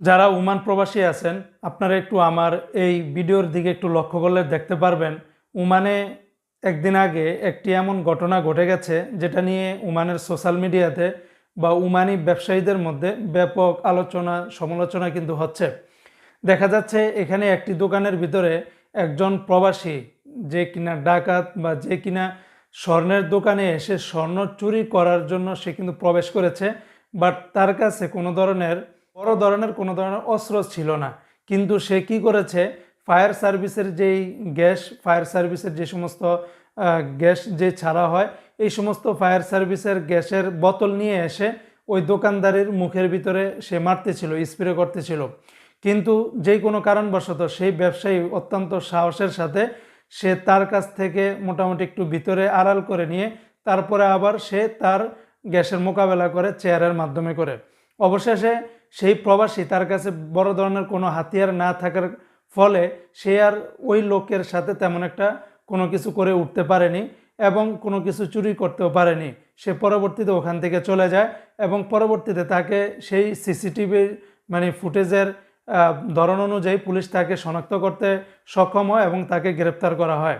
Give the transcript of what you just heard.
যারা ওমান প্রবাসী আছেন, আপনারা একটু আমার এই ভিডিওর দিকে একটু লক্ষ্য করলে দেখতে পারবেন, ওমানে একদিন আগে একটি এমন ঘটনা ঘটে গেছে, যেটা নিয়ে ওমানের সোশ্যাল মিডিয়াতে বা উমানি ব্যবসায়ীদের মধ্যে ব্যাপক আলোচনা, সমালোচনা কিন্তু হচ্ছে। দেখা যাচ্ছে এখানে একটি দোকানের ভিতরে একজন প্রবাসী, যে কিনা ডাকাত বা যে কিনা স্বর্ণের দোকানে এসে স্বর্ণ চুরি করার জন্য সে কিন্তু প্রবেশ করেছে, বাট তার কাছে কোনো ধরনের বড় ধরনের কোনো ধরনের অস্ত্র ছিল না। কিন্তু সে কি করেছে? ফায়ার সার্ভিসের যেই গ্যাস, ফায়ার সার্ভিসের যে সমস্ত গ্যাস যে ছাড়া হয়, এই সমস্ত ফায়ার সার্ভিসের গ্যাসের বোতল নিয়ে এসে ওই দোকানদারের মুখের ভিতরে সে মারতেছিল, স্প্রে করতেছিল। কিন্তু যেই কোনো কারণবশত সেই ব্যবসায়ী অত্যন্ত সাহসের সাথে সে তার কাছ থেকে মোটামুটি একটু ভিতরে আড়াল করে নিয়ে তারপরে আবার সে তার গ্যাসের মোকাবেলা করে চেয়ারের মাধ্যমে করে। অবশেষে সেই প্রবাসী তার কাছে বড় ধরনের কোনো হাতিয়ার না থাকার ফলে সে আর ওই লোকের সাথে তেমন একটা কোনো কিছু করে উঠতে পারেনি এবং কোনো কিছু চুরি করতেও পারেনি। সে পরবর্তীতে ওখান থেকে চলে যায় এবং পরবর্তীতে তাকে সেই সিসিটিভির মানে ফুটেজের ধরন অনুযায়ী পুলিশ তাকে শনাক্ত করতে সক্ষম হয় এবং তাকে গ্রেপ্তার করা হয়।